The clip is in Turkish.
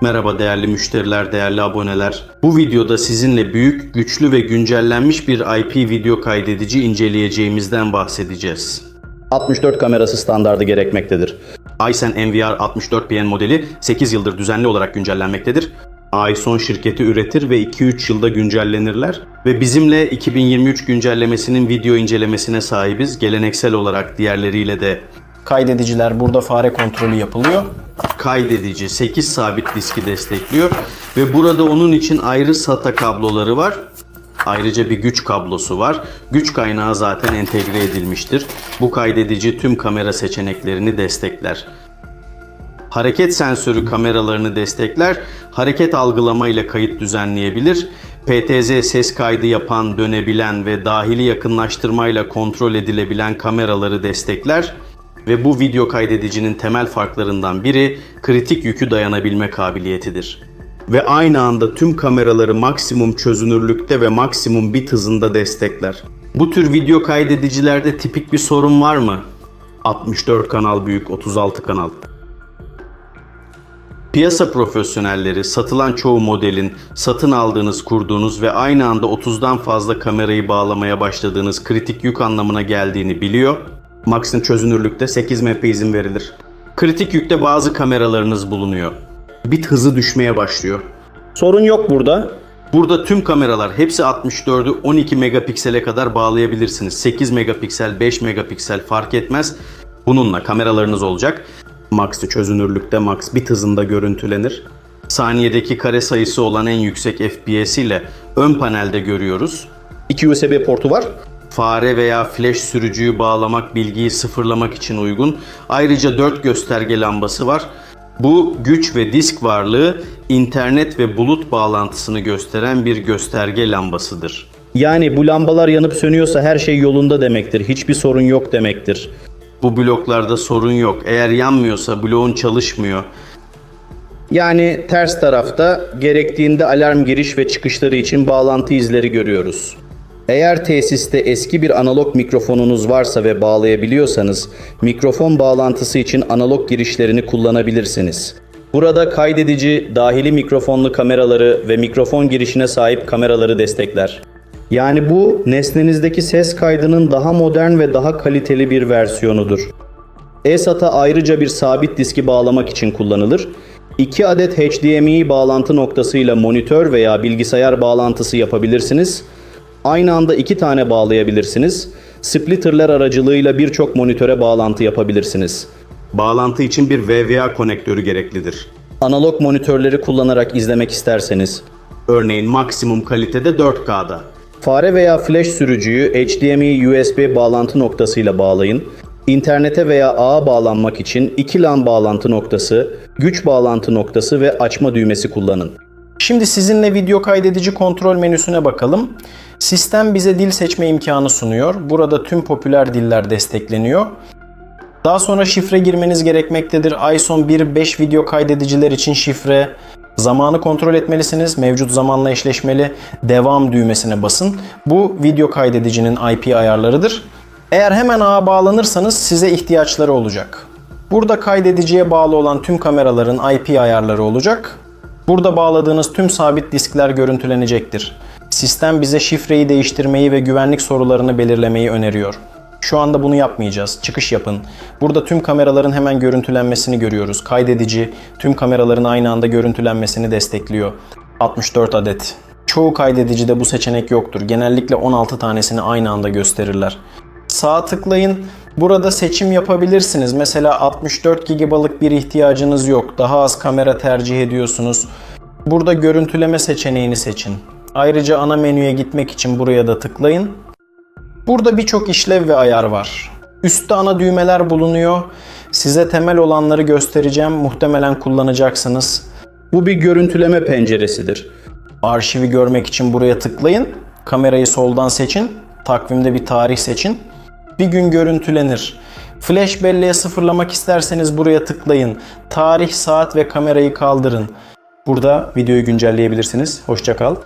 Merhaba değerli müşteriler, değerli aboneler. Bu videoda sizinle büyük, güçlü ve güncellenmiş bir IP video kaydedici inceleyeceğimizden bahsedeceğiz. 64 kamerası standardı gerekmektedir. Aysen NVR 64PN modeli 8 yıldır düzenli olarak güncellenmektedir. Ayson şirketi üretir ve 2-3 yılda güncellenirler ve bizimle 2023 güncellemesinin video incelemesine sahibiz. Geleneksel olarak diğerleriyle de Kaydediciler burada fare kontrolü yapılıyor. Kaydedici 8 sabit diski destekliyor ve burada onun için ayrı SATA kabloları var. Ayrıca bir güç kablosu var. Güç kaynağı zaten entegre edilmiştir. Bu kaydedici tüm kamera seçeneklerini destekler. Hareket sensörü kameralarını destekler. Hareket algılama ile kayıt düzenleyebilir. PTZ ses kaydı yapan, dönebilen ve dahili yakınlaştırmayla kontrol edilebilen kameraları destekler. Ve bu video kaydedicinin temel farklarından biri kritik yükü dayanabilme kabiliyetidir. Ve aynı anda tüm kameraları maksimum çözünürlükte ve maksimum bit hızında destekler. Bu tür video kaydedicilerde tipik bir sorun var mı? 64 kanal büyük, 36 kanal. Piyasa profesyonelleri satılan çoğu modelin satın aldığınız, kurduğunuz ve aynı anda 30'dan fazla kamerayı bağlamaya başladığınız kritik yük anlamına geldiğini biliyor. Max'ın çözünürlükte 8 MP izin verilir. Kritik yükte bazı kameralarınız bulunuyor. Bit hızı düşmeye başlıyor. Sorun yok burada. Burada tüm kameralar hepsi 64'ü 12 megapiksele kadar bağlayabilirsiniz. 8 megapiksel, 5 megapiksel fark etmez. Bununla kameralarınız olacak. Max'ı çözünürlükte max bit hızında görüntülenir. Saniyedeki kare sayısı olan en yüksek FPS ile ön panelde görüyoruz. 2 USB portu var. Fare veya flash sürücüyü bağlamak, bilgiyi sıfırlamak için uygun. Ayrıca 4 gösterge lambası var. Bu güç ve disk varlığı internet ve bulut bağlantısını gösteren bir gösterge lambasıdır. Yani bu lambalar yanıp sönüyorsa her şey yolunda demektir. Hiçbir sorun yok demektir. Bu bloklarda sorun yok. Eğer yanmıyorsa bloğun çalışmıyor. Yani ters tarafta gerektiğinde alarm giriş ve çıkışları için bağlantı izleri görüyoruz. Eğer tesiste eski bir analog mikrofonunuz varsa ve bağlayabiliyorsanız mikrofon bağlantısı için analog girişlerini kullanabilirsiniz. Burada kaydedici dahili mikrofonlu kameraları ve mikrofon girişine sahip kameraları destekler. Yani bu nesnenizdeki ses kaydının daha modern ve daha kaliteli bir versiyonudur. eSATA ayrıca bir sabit diski bağlamak için kullanılır. 2 adet HDMI bağlantı noktasıyla monitör veya bilgisayar bağlantısı yapabilirsiniz. Aynı anda iki tane bağlayabilirsiniz. Splitterler aracılığıyla birçok monitöre bağlantı yapabilirsiniz. Bağlantı için bir VVA konektörü gereklidir. Analog monitörleri kullanarak izlemek isterseniz. Örneğin maksimum kalitede 4K'da. Fare veya flash sürücüyü HDMI USB bağlantı noktasıyla bağlayın. İnternete veya ağa bağlanmak için iki LAN bağlantı noktası, güç bağlantı noktası ve açma düğmesi kullanın. Şimdi sizinle video kaydedici kontrol menüsüne bakalım. Sistem bize dil seçme imkanı sunuyor. Burada tüm popüler diller destekleniyor. Daha sonra şifre girmeniz gerekmektedir. ISON 1.5 video kaydediciler için şifre. Zamanı kontrol etmelisiniz. Mevcut zamanla eşleşmeli. Devam düğmesine basın. Bu video kaydedicinin IP ayarlarıdır. Eğer hemen ağa bağlanırsanız size ihtiyaçları olacak. Burada kaydediciye bağlı olan tüm kameraların IP ayarları olacak. Burada bağladığınız tüm sabit diskler görüntülenecektir. Sistem bize şifreyi değiştirmeyi ve güvenlik sorularını belirlemeyi öneriyor. Şu anda bunu yapmayacağız. Çıkış yapın. Burada tüm kameraların hemen görüntülenmesini görüyoruz. Kaydedici tüm kameraların aynı anda görüntülenmesini destekliyor. 64 adet. Çoğu kaydedicide bu seçenek yoktur. Genellikle 16 tanesini aynı anda gösterirler. Sağ tıklayın. Burada seçim yapabilirsiniz. Mesela 64 GB'lık bir ihtiyacınız yok. Daha az kamera tercih ediyorsunuz. Burada görüntüleme seçeneğini seçin. Ayrıca ana menüye gitmek için buraya da tıklayın. Burada birçok işlev ve ayar var. Üstte ana düğmeler bulunuyor. Size temel olanları göstereceğim. Muhtemelen kullanacaksınız. Bu bir görüntüleme penceresidir. Arşivi görmek için buraya tıklayın. Kamerayı soldan seçin. Takvimde bir tarih seçin. Bir gün görüntülenir. Flash belleğe sıfırlamak isterseniz buraya tıklayın. Tarih, saat ve kamerayı kaldırın. Burada videoyu güncelleyebilirsiniz. Hoşçakal.